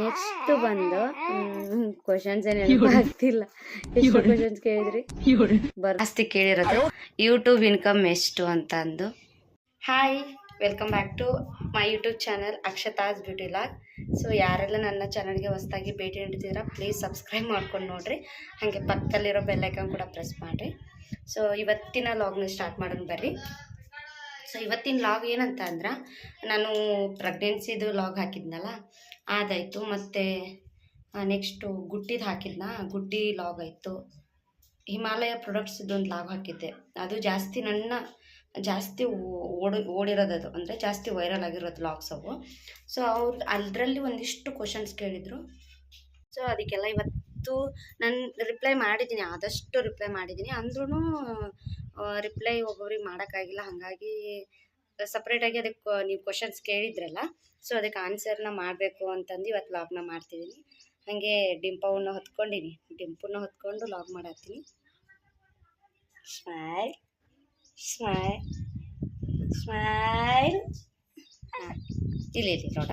Next ಬಂದು questions ಏನ್ ಆಗ್ತಿಲ್ಲ ಎಷ್ಟು ಕ್ವಶನ್ಸ್ ಕೇಳಿದ್ರಿ? ಜಾಸ್ತಿ ಕೇಳಿರೋದು. ಯೂಟ್ಯೂಬ್ ಇನ್ಕಮ್ ಎಷ್ಟು ಅಂತ ಅಂದು hi welcome back to my YouTube channel Akshata's beauty vlog so ಯಾರೆಲ್ಲ ನನ್ನ ಚಾನಲ್ಗೆ ಹೊಸದಾಗಿ ಭೇಟಿ ನೀಡ್ತಿದ್ದೀರಾ ಪ್ಲೀಸ್ ಸಬ್ಸ್ಕ್ರೈಬ್ ಮಾಡ್ಕೊಂಡು ನೋಡ್ರಿ. ಹಾಗೆ ಪಕ್ಕದಲ್ಲಿರೋ ಬೆಲ್ಲೈಕನ್ ಕೂಡ ಪ್ರೆಸ್ ಮಾಡಿರಿ. ಸೊ ಇವತ್ತಿನ ಲಾಗ್ನ ಸ್ಟಾರ್ಟ್ ಮಾಡೋಣ ಬರ್ರಿ. ಸೊ ಇವತ್ತಿನ ಲಾಗ್ ಏನಂತ ಅಂದ್ರೆ, ನಾನು ಪ್ರೆಗ್ನೆನ್ಸಿದು ಲಾಗ್ ಹಾಕಿದ್ನಲ್ಲ, ಅದಾಯಿತು. ಮತ್ತು ನೆಕ್ಸ್ಟು ಗುಡ್ಡಿದು ಹಾಕಿದ್ನ, ಗುಡ್ಡಿ ಲಾಗ್ ಆಯಿತು. ಹಿಮಾಲಯ ಪ್ರಾಡಕ್ಟ್ಸ್ದು ಒಂದು ಲಾಗ್ ಹಾಕಿದ್ದೆ. ಅದು ಜಾಸ್ತಿ ನನ್ನ, ಜಾಸ್ತಿ ಓಡ ಓಡಿ, ಓಡಿರೋದು ಅದು. ಅಂದರೆ ಜಾಸ್ತಿ ವೈರಲ್ ಆಗಿರೋದು ಲಾಗ್ಸ್ ಅವು. ಸೊ ಅವ್ರು, ಅದರಲ್ಲಿ ಒಂದಿಷ್ಟು ಕ್ವಶನ್ಸ್ ಕೇಳಿದರು. ಸೊ ಅದಕ್ಕೆಲ್ಲ ಇವತ್ತು ನಾನು ರಿಪ್ಲೈ ಮಾಡಿದ್ದೀನಿ ಆದಷ್ಟು ರಿಪ್ಲೈ ಮಾಡಿದ್ದೀನಿ ಅಂದ್ರೂ ರಿಪ್ಲೈ ಒಬ್ಬೊಬ್ರಿಗೆ ಮಾಡೋಕ್ಕಾಗಿಲ್ಲ. ಹಾಗಾಗಿ ಸಪ್ರೇಟಾಗಿ ಅದಕ್ಕೆ ನೀವು ಕ್ವಶನ್ಸ್ ಕೇಳಿದ್ರಲ್ಲ ಸೊ ಅದಕ್ಕೆ ಆನ್ಸರ್ನ ಮಾಡಬೇಕು ಅಂತಂದು ಇವತ್ತು ಲಾಗ್ನ ಮಾಡ್ತಿದ್ದೀನಿ ಹಾಗೆ ಡಿಂಪವನ್ನ ಹೊತ್ಕೊಂಡಿನಿ. ಡಿಂಪನ್ನ ಹೊತ್ಕೊಂಡು ಲಾಗ್ ಮಾಡತ್ತೀನಿ. ಸ್ಮೈಲ್ ಸ್ಮೈಲ್ ಸ್ಮೈಲ್ ಇಲ್ಲಿ ಇಲ್ಲಿ ನೋಡ.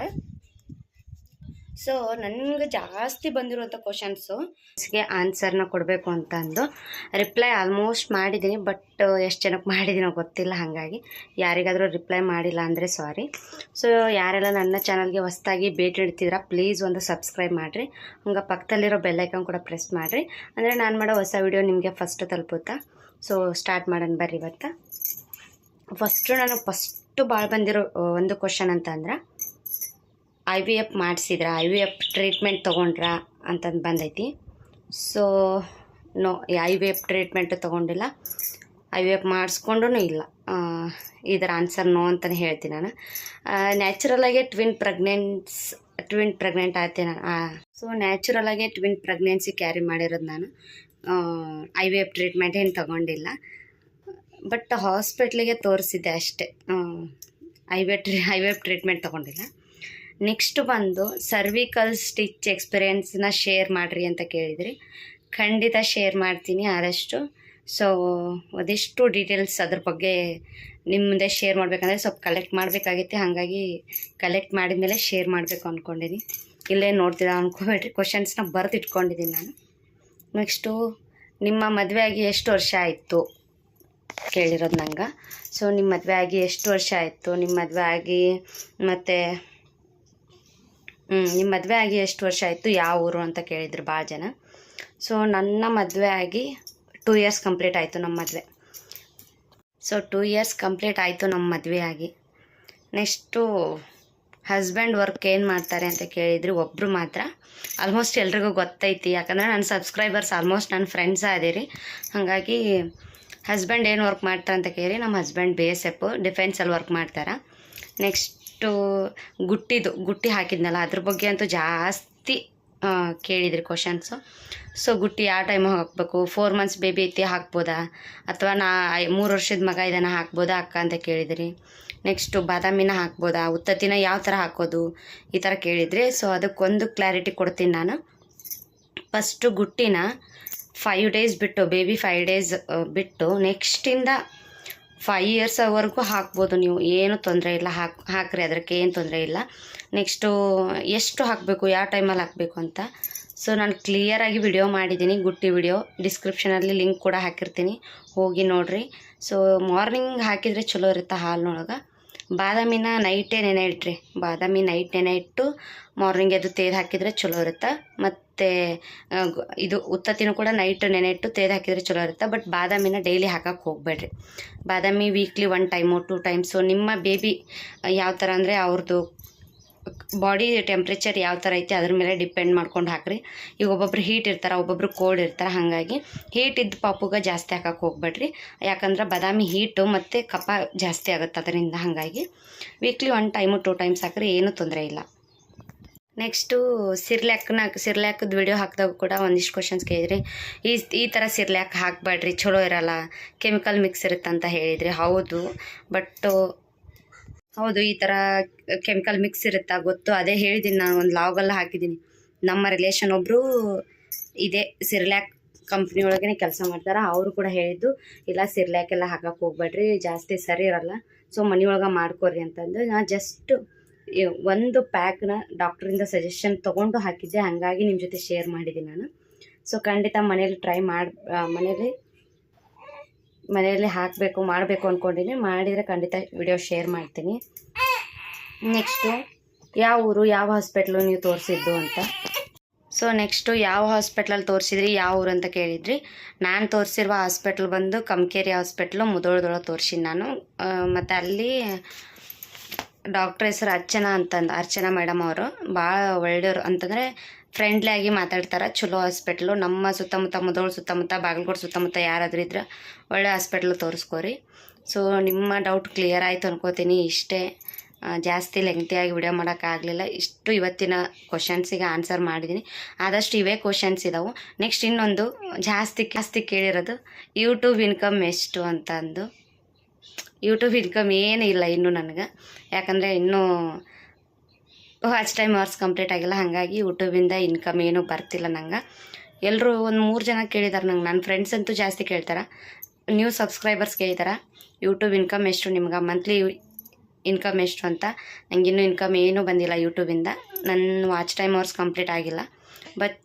ಸೊ ನನಗೆ ಜಾಸ್ತಿ ಬಂದಿರುವಂಥ ಕ್ವಶನ್ಸು ಗೆ ಆನ್ಸರ್ನ ಕೊಡಬೇಕು ಅಂತ ಅಂದು ರಿಪ್ಲೈ ಆಲ್ಮೋಸ್ಟ್ ಮಾಡಿದ್ದೀನಿ ಬಟ್ ಎಷ್ಟು ಜನಕ್ಕೆ ಮಾಡಿದ್ದೀನೋ ಗೊತ್ತಿಲ್ಲ, ಹಾಗಾಗಿ ಯಾರಿಗಾದರೂ ರಿಪ್ಲೈ ಮಾಡಿಲ್ಲ ಅಂದರೆ ಸಾರಿ ಸೊ ಯಾರೆಲ್ಲ ನನ್ನ ಚಾನಲ್ಗೆ ಹೊಸ್ದಾಗಿ ಭೇಟಿ ನೀಡ್ತಿದ್ದೀರಾ ಪ್ಲೀಸ್ ಒಂದು ಸಬ್ಸ್ಕ್ರೈಬ್ ಮಾಡಿರಿ. ಹಂಗೆ ಪಕ್ಕದಲ್ಲಿರೋ ಬೆಲ್ಲೈಕನ್ ಕೂಡ ಪ್ರೆಸ್ ಮಾಡಿರಿ. ಅಂದರೆ ನಾನು ಮಾಡೋ ಹೊಸ ವಿಡಿಯೋ ನಿಮಗೆ ಫಸ್ಟ್ ತಲುಪುತ್ತಾ? ಸೊ ಸ್ಟಾರ್ಟ್ ಮಾಡೋಣ ಬರ್ರಿ ಇವತ್ತು. ಫಸ್ಟು ನಾನು ಫಸ್ಟು ಭಾಳ ಬಂದಿರೋ, ಒಂದು ಕ್ವಶನ್ ಅಂತ ಅಂದ್ರೆ ಐ ವಿ ಎಫ್ ಮಾಡಿಸಿದ್ರಾ ಐ ವಿ ಎಫ್ ಟ್ರೀಟ್ಮೆಂಟ್ ತೊಗೊಂಡ್ರಾ ಅಂತಂದು ಬಂದೈತಿ. So no I V F treatment ತೊಗೊಂಡಿಲ್ಲ. I V F ಮಾಡಿಸ್ಕೊಂಡೂ ಇಲ್ಲ. ಇದರ ಆನ್ಸರ್ ನೋ ಅಂತಲೇ ಹೇಳ್ತೀನಿ ನಾನು. ನ್ಯಾಚುರಲಾಗೆ ಟ್ವಿನ್ ಪ್ರೆಗ್ನೆನ್ಸ್ ಟ್ವಿನ್ ಪ್ರೆಗ್ನೆಂಟ್ ಆಯ್ತೆ ನಾನು. ಸೊ ನ್ಯಾಚುರಲಾಗೆ ಟ್ವಿನ್ ಪ್ರೆಗ್ನೆನ್ಸಿ ಕ್ಯಾರಿ ಮಾಡಿರೋದು ನಾನು. ಐ ವಿ ಎಫ್ ಟ್ರೀಟ್ಮೆಂಟ್ ಏನು ತೊಗೊಂಡಿಲ್ಲ. ಬಟ್ ಹಾಸ್ಪಿಟ್ಲಿಗೆ ತೋರಿಸಿದ್ದೆ ಅಷ್ಟೇ. I V I V F treatment ತೊಗೊಂಡಿಲ್ಲ. Next ಬಂದು ಸರ್ವಿಕಲ್ ಸ್ಟಿಚ್ ಎಕ್ಸ್ಪೀರಿಯೆನ್ಸ್ನ ಶೇರ್ ಮಾಡಿರಿ ಅಂತ ಕೇಳಿದ್ರಿ. ಖಂಡಿತ ಶೇರ್ ಮಾಡ್ತೀನಿ ಆದಷ್ಟು. ಸೊ ಅದೆಷ್ಟು ಡೀಟೇಲ್ಸ್ ಅದ್ರ ಬಗ್ಗೆ ನಿಮ್ಮ ಮುಂದೆ ಶೇರ್ ಮಾಡಬೇಕಂದ್ರೆ ಸ್ವಲ್ಪ ಕಲೆಕ್ಟ್ ಮಾಡಬೇಕಾಗಿತ್ತು. ಹಾಗಾಗಿ ಕಲೆಕ್ಟ್ ಮಾಡಿದ ಮೇಲೆ ಶೇರ್ ಮಾಡಬೇಕು ಅಂದ್ಕೊಂಡಿದ್ದೀನಿ ಇಲ್ಲೇ ನೋಡ್ತೀರಾ ಅನ್ಕೋಬೇಡ್ರಿ. ಕ್ವಶನ್ಸ್ನ ಬರೆದು ಇಟ್ಕೊಂಡಿದ್ದೀನಿ ನಾನು. ನೆಕ್ಸ್ಟು ನಿಮ್ಮ ಮದುವೆ ಆಗಿ ಎಷ್ಟು ವರ್ಷ ಆಯಿತು ಕೇಳಿರೋದು ನಂಗೆ. ಸೊ ನಿಮ್ಮ ಮದುವೆ ಆಗಿ ಎಷ್ಟು ವರ್ಷ ಆಯಿತು? ನಿಮ್ಮ ಮದುವೆ ಆಗಿ ಮತ್ತು ನಿಮ್ಮ ಮದುವೆ ಆಗಿ ಎಷ್ಟು ವರ್ಷ ಆಯಿತು? ಯಾವ ಊರು ಅಂತ ಕೇಳಿದ್ರು ಭಾಳ ಜನ. ಸೊ ನನ್ನ ಮದುವೆ ಆಗಿ ಟೂ ಇಯರ್ಸ್ ಕಂಪ್ಲೀಟ್ ಆಯಿತು ನಮ್ಮ ಮದುವೆ. ಸೊ ಟೂ ಇಯರ್ಸ್ ಕಂಪ್ಲೀಟ್ ಆಯಿತು ನಮ್ಮ ಮದುವೆ ಆಗಿ. ನೆಕ್ಸ್ಟು ಹಸ್ಬೆಂಡ್ ವರ್ಕ್ ಏನು ಮಾಡ್ತಾರೆ ಅಂತ ಕೇಳಿದ್ರು ಒಬ್ಬರು ಮಾತ್ರ. ಆಲ್ಮೋಸ್ಟ್ ಎಲ್ರಿಗೂ ಗೊತ್ತೈತಿ, ಯಾಕಂದರೆ ನನ್ನ ಸಬ್ಸ್ಕ್ರೈಬರ್ಸ್ ಆಲ್ಮೋಸ್ಟ್ ನನ್ನ ಫ್ರೆಂಡ್ಸ್ ಅದೀರಿ ಹಾಗಾಗಿ ಹಸ್ಬೆಂಡ್ ಏನು ವರ್ಕ್ ಮಾಡ್ತಾರೆ ಅಂತ ಕೇಳಿ, ನಮ್ಮ ಹಸ್ಬೆಂಡ್ ಬಿ ಎಸ್ ಎಫ್ ಡಿಫೆನ್ಸಲ್ಲಿ ವರ್ಕ್ ಮಾಡ್ತಾರೆ. ನೆಕ್ಸ್ಟು ಗುಟ್ಟಿದು, ಗುಟ್ಟಿ ಹಾಕಿದ್ನಲ್ಲ, ಅದ್ರ ಬಗ್ಗೆ ಅಂತೂ ಜಾಸ್ತಿ ಕೇಳಿದ್ರಿ ಕ್ವಶನ್ಸು ಸೊ ಗುಟ್ಟಿ ಯಾವ ಟೈಮಿಗೆ ಹಾಕಬೇಕು? ಫೋರ್ ಮಂತ್ಸ್ ಬೇಬಿ ಐತಿ, ಹಾಕ್ಬೋದಾ? ಅಥವಾ ನಾ ಮೂರು ವರ್ಷದ ಮಗ ಇದನ್ನು ಹಾಕ್ಬೋದಾ ಅಕ್ಕ ಅಂತ ಕೇಳಿದ್ರಿ. ನೆಕ್ಸ್ಟು ಬಾದಾಮಿನ ಹಾಕ್ಬೋದಾ? ಉತ್ತತ್ತಿನ ಯಾವ ಥರ ಹಾಕೋದು? ಈ ಥರ ಕೇಳಿದ್ರಿ. ಸೊ ಅದಕ್ಕೊಂದು ಕ್ಲಾರಿಟಿ ಕೊಡ್ತೀನಿ ನಾನು. ಫಸ್ಟು ಗುಟ್ಟಿನ ಫೈವ್ ಡೇಸ್ ಬಿಟ್ಟು ಬೇಬಿ ಫೈವ್ ಡೇಸ್ ಬಿಟ್ಟು ನೆಕ್ಸ್ಟಿಂದ ಫೈವ್ ಇಯರ್ಸ್ವರೆಗೂ ಹಾಕ್ಬೋದು ನೀವು. ಏನು ತೊಂದರೆ ಇಲ್ಲ. ಹಾಕಿ, ಹಾಕ್ರಿ ಅದಕ್ಕೆ ಏನು ತೊಂದರೆ ಇಲ್ಲ. ನೆಕ್ಸ್ಟು ಎಷ್ಟು ಹಾಕಬೇಕು, ಯಾವ ಟೈಮಲ್ಲಿ ಹಾಕಬೇಕು ಅಂತ. ಸೊ ನಾನು ಕ್ಲಿಯರಾಗಿ ವಿಡಿಯೋ ಮಾಡಿದ್ದೀನಿ. ಗುಟ್ಟಿ ವಿಡಿಯೋ ಡಿಸ್ಕ್ರಿಪ್ಷನಲ್ಲಿ ಲಿಂಕ್ ಕೂಡ ಹಾಕಿರ್ತೀನಿ. ಹೋಗಿ ನೋಡಿರಿ. ಸೊ ಮಾರ್ನಿಂಗ್ ಹಾಕಿದರೆ ಚಲೋ ಇರುತ್ತೆ ಹಾಲಿನೊಳಗೆ. ಬಾದಾಮಿನ ನೈಟೇ ನೆನೆ ಇಟ್ರಿ ಬಾದಾಮಿ ನೈಟ್ ನೆನೆ ಇಟ್ಟು ಮಾರ್ನಿಂಗ್ ಅದು ತೇದು ಹಾಕಿದರೆ ಚಲೋ ಇರುತ್ತೆ? ಮತ್ತು ಇದು ಉತ್ತತ್ತಿನೂ ಕೂಡ ನೈಟ್ ನೆನೆಟ್ಟು ತೆಗೆದು ತೇದು ಹಾಕಿದರೆ ಚಲೋ ಇರುತ್ತೆ. ಬಟ್ ಬಾದಾಮಿನ ಡೈಲಿ ಹಾಕಕ್ಕೆ ಹೋಗಬೇಡ್ರಿ. ಬಾದಾಮಿ weekly one time two times ನಿಮ್ಮ ಬೇಬಿ ಯಾವ ಥರ ಅಂದರೆ ಅವ್ರದ್ದು ಬಾಡಿ ಟೆಂಪ್ರೇಚರ್ ಯಾವ ಥರ ಐತಿ ಅದ್ರ ಮೇಲೆ ಡಿಪೆಂಡ್ ಮಾಡ್ಕೊಂಡು ಹಾಕ್ರಿ. ಈಗ ಒಬ್ಬೊಬ್ರು ಹೀಟ್ ಇರ್ತಾರೆ, ಒಬ್ಬೊಬ್ರು ಕೋಲ್ಡ್ ಇರ್ತಾರೆ, ಹಾಗಾಗಿ ಹೀಟ್ ಇದ್ದ ಪಾಪುಗೆ ಜಾಸ್ತಿ ಹಾಕಕ್ಕೆ ಹೋಗ್ಬೇಡ್ರಿ. ಯಾಕಂದ್ರೆ ಬಾದಾಮಿ ಹೀಟು ಮತ್ತು ಕಫ ಜಾಸ್ತಿ ಆಗುತ್ತೆ ಅದರಿಂದ ಹಾಗಾಗಿ. Weekly one time two times ಹಾಕ್ರಿ ಏನೂ ತೊಂದರೆ ಇಲ್ಲ. ನೆಕ್ಸ್ಟು ಸಿರ್ಲ್ಯಾಕ್ನ ಸಿರ್ಲ್ಯಾಕದ ವಿಡಿಯೋ ಹಾಕಿದಾಗ ಕೂಡ ಒಂದಿಷ್ಟು ಕ್ವಶನ್ಸ್ ಕೇಳಿದ್ರಿ. ಈ ಈ ಥರ ಸಿರ್ಲ್ಯಾಕ್ ಹಾಕಬೇಡ್ರಿ ಚಲೋ ಇರಲ್ಲ ಕೆಮಿಕಲ್ ಮಿಕ್ಸ್ ಇರುತ್ತಂತ ಹೇಳಿದ್ರಿ. ಹೌದು. ಬಟ್ ಹೌದು, ಈ ಥರ ಕೆಮಿಕಲ್ ಮಿಕ್ಸ್ ಇರುತ್ತಾ ಗೊತ್ತು. ಅದೇ ಹೇಳಿದ್ದೀನಿ ನಾನು ಒಂದು ಲಾಗಲ್ಲ ಹಾಕಿದ್ದೀನಿ ನಮ್ಮ ರಿಲೇಷನ್ ಒಬ್ಬರು ಇದೇ ಸಿರ್ಲ್ಯಾಕ್ ಕಂಪ್ನಿ ಒಳಗೇ ಕೆಲಸ ಮಾಡ್ತಾರೆ. ಅವರು ಕೂಡ ಹೇಳಿದ್ದು, ಇಲ್ಲ ಸಿರ್ಲ್ಯಾಕೆಲ್ಲ ಹಾಕಕ್ಕೆ ಹೋಗ್ಬೇಡ್ರಿ ಜಾಸ್ತಿ ಸರಿ ಇರಲ್ಲ. ಸೊ ಮನೆಯೊಳಗೆ ಮಾಡ್ಕೊರಿ ಅಂತಂದು. ನಾ ಜಸ್ಟ್ ಒಂದು ಪ್ಯಾಕ್ನ ಡಾಕ್ಟ್ರಿಂದ ಸಜೆಷನ್ ತೊಗೊಂಡು ಹಾಕಿದ್ದೆ. ಹಾಗಾಗಿ ನಿಮ್ಮ ಜೊತೆ ಶೇರ್ ಮಾಡಿದ್ದೀನಿ ನಾನು. ಸೊ ಖಂಡಿತ ಮನೇಲಿ ಟ್ರೈ ಮಾಡಿ ಮನೇಲಿ ಮನೆಯಲ್ಲಿ ಹಾಕಬೇಕು, ಮಾಡಬೇಕು ಅಂದ್ಕೊಂಡಿನಿ ಮಾಡಿದರೆ ಖಂಡಿತ ವಿಡಿಯೋ ಶೇರ್ ಮಾಡ್ತೀನಿ. ನೆಕ್ಸ್ಟು ಯಾವ ಊರು, ಯಾವ ಹಾಸ್ಪಿಟ್ಲು ನೀವು ತೋರಿಸಿದ್ದು ಅಂತ? ಸೊ ನೆಕ್ಸ್ಟು ಯಾವ ಹಾಸ್ಪಿಟ್ಲಲ್ಲಿ ತೋರಿಸಿದ್ರಿ, ಯಾವ ಊರು ಅಂತ ಕೇಳಿದ್ರಿ. ನಾನು ತೋರಿಸಿರುವ ಹಾಸ್ಪಿಟ್ಲ್ ಬಂದು ಕಮ್ಕೇರಿ ಹಾಸ್ಪಿಟ್ಲು ಮುದೋಳದೊಳಗೆ ತೋರಿಸಿ ನಾನು. ಮತ್ತು ಅಲ್ಲಿ ಡಾಕ್ಟ್ರ್ ಹೆಸರು ಅರ್ಚನಾ ಅಂತಂದು, ಅರ್ಚನಾ ಮೇಡಮ್ ಅವರು. ಭಾಳ ಒಳ್ಳೆಯವರು. ಅಂತಂದರೆ ಫ್ರೆಂಡ್ಲಿ ಆಗಿ ಮಾತಾಡ್ತಾರೆ. ಚಲೋ ಹಾಸ್ಪಿಟ್ಲು ನಮ್ಮ ಸುತ್ತಮುತ್ತ, ಮುದೋಳು ಸುತ್ತಮುತ್ತ, ಬಾಗಲಕೋಟೆ ಸುತ್ತಮುತ್ತ ಯಾರಾದ್ರೂ ಇದ್ರೆ ಒಳ್ಳೆ ಹಾಸ್ಪಿಟ್ಲು ತೋರಿಸ್ಕೋರಿ. ಸೊ ನಿಮ್ಮ ಡೌಟ್ ಕ್ಲಿಯರ್ ಆಯಿತು ಅನ್ಕೋತೀನಿ ಇಷ್ಟೇ. ಜಾಸ್ತಿ ಲೆಂಗ್ತಿಯಾಗಿ ವಿಡಿಯೋ ಮಾಡೋಕ್ಕಾಗಲಿಲ್ಲ ಇಷ್ಟು ಇವತ್ತಿನ ಕ್ವಶನ್ಸಿಗೆ ಆನ್ಸರ್ ಮಾಡಿದ್ದೀನಿ ಆದಷ್ಟು ಇವೇ ಕ್ವಶನ್ಸ್ ಇದಾವೆ. ನೆಕ್ಸ್ಟ್ ಇನ್ನೊಂದು ಜಾಸ್ತಿ ಜಾಸ್ತಿ ಕೇಳಿರೋದು ಯೂಟ್ಯೂಬ್ ಇನ್ಕಮ್ ಎಷ್ಟು ಅಂತ ಅಂದು ಯೂಟ್ಯೂಬ್ ಇನ್ಕಮ್ ಏನೂ ಇಲ್ಲ ಇನ್ನೂ ನನಗೆ. ಯಾಕಂದರೆ ಇನ್ನೂ ವಾಚ್ ಟೈಮ್ ಅವರ್ಸ್ ಕಂಪ್ಲೀಟ್ ಆಗಿಲ್ಲ. ಹಾಗಾಗಿ ಯೂಟ್ಯೂಬಿಂದ ಇನ್ಕಮ್ ಏನೂ ಬರ್ತಿಲ್ಲ ನಂಗೆ. ಎಲ್ಲರೂ ಒಂದು ಮೂರು ಜನ ಕೇಳಿದ್ದಾರೆ ನಂಗೆ. ನನ್ನ ಫ್ರೆಂಡ್ಸ್ ಅಂತೂ ಜಾಸ್ತಿ ಕೇಳ್ತಾರೆ. ನ್ಯೂ ಸಬ್ಸ್ಕ್ರೈಬರ್ಸ್ ಕೇಳ್ತಾರೆ ಯೂಟ್ಯೂಬ್ ಇನ್ಕಮ್ ಎಷ್ಟು? ನಿಮ್ಗೆ ಮಂತ್ಲಿ ಇನ್ಕಮ್ ಎಷ್ಟು ಅಂತ? ನನಗಿನ್ನೂ ಇನ್ಕಮ್ ಏನೂ ಬಂದಿಲ್ಲ ಯೂಟ್ಯೂಬಿಂದ ನನ್ನ ವಾಚ್ ಟೈಮ್ ಅವರ್ಸ್ ಕಂಪ್ಲೀಟ್ ಆಗಿಲ್ಲ. ಬಟ್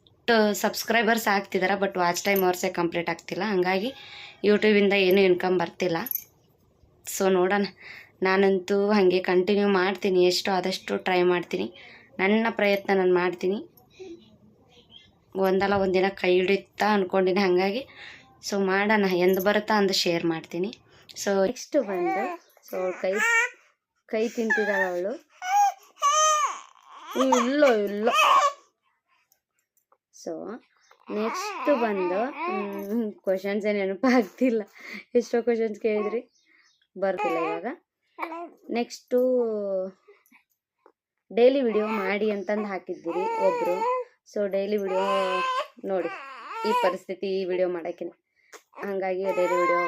ಸಬ್ಸ್ಕ್ರೈಬರ್ಸ್ ಆಗ್ತಿದ್ದಾರೆ ಬಟ್ ವಾಚ್ ಟೈಮ್ ಅವರ್ಸೇ ಕಂಪ್ಲೀಟ್ ಆಗ್ತಿಲ್ಲ. ಹಾಗಾಗಿ ಯೂಟ್ಯೂಬಿಂದ ಏನೂ ಇನ್ಕಮ್ ಬರ್ತಿಲ್ಲ. ಸೊ ನೋಡೋಣ. ನಾನಂತೂ ಹಾಗೆ ಕಂಟಿನ್ಯೂ ಮಾಡ್ತೀನಿ. ಎಷ್ಟು ಆದಷ್ಟು ಟ್ರೈ ಮಾಡ್ತೀನಿ. ನನ್ನ ಪ್ರಯತ್ನ ನಾನು ಮಾಡ್ತೀನಿ. ಒಂದಲ್ಲ ಒಂದಿನ ಕೈ ಹಿಡಿಯುತ್ತಾ ಅಂದ್ಕೊಂಡಿನಿ ಹಾಗಾಗಿ. ಸೊ ಮಾಡೋಣ. ಎಂದು ಬರುತ್ತಾ ಅಂದು ಶೇರ್ ಮಾಡ್ತೀನಿ. ಸೊ ನೆಕ್ಸ್ಟ್ ಬಂದು ಸೊ ಕೈ ಕೈ ತಿಂತಿದ್ದಾಳೆ ಅವಳು. ಇಲ್ಲೋ ಇಲ್ಲ. ಸೊ ನೆಕ್ಸ್ಟ್ ಬಂದು ಕ್ವಶನ್ಸ್ ಏನು ನೆನಪಾಗ್ತಿಲ್ಲ. ಎಷ್ಟೋ ಕ್ವಶನ್ಸ್ ಕೇಳಿದ್ರಿ. ಬರ್ತಿಲ್ಲ ಇವಾಗ. ನೆಕ್ಸ್ಟು ಡೈಲಿ ವಿಡಿಯೋ ಮಾಡಿ ಅಂತಂದು ಹಾಕಿದ್ದೀರಿ ಒಬ್ಬರು ಸೊ ಡೈಲಿ ವಿಡಿಯೋ ನೋಡಿ ಈ ಪರಿಸ್ಥಿತಿ ಈ ವಿಡಿಯೋ ಮಾಡೋಕ್ಕೆ ಹಾಗಾಗಿ ಡೈಲಿ ವಿಡಿಯೋ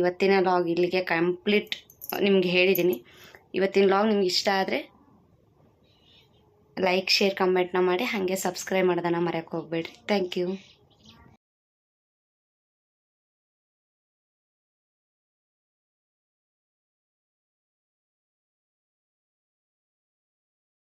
ಇವತ್ತಿನ ಲಾಗ್ ಇಲ್ಲಿಗೆ ಕಂಪ್ಲೀಟ್ ನಿಮ್ಗೆ ಹೇಳಿದ್ದೀನಿ ಇವತ್ತಿನ ಲಾಗ್ ನಿಮ್ಗೆ ಇಷ್ಟ ಆದರೆ ಲೈಕ್ ಶೇರ್ ಕಮೆಂಟ್ನ ಮಾಡಿ, ಹಾಗೆ ಸಬ್ಸ್ಕ್ರೈಬ್ ಮಾಡೋದನ್ನು ಮರೆಯೋಕೆ ಹೋಗ್ಬೇಡ್ರಿ. Thank you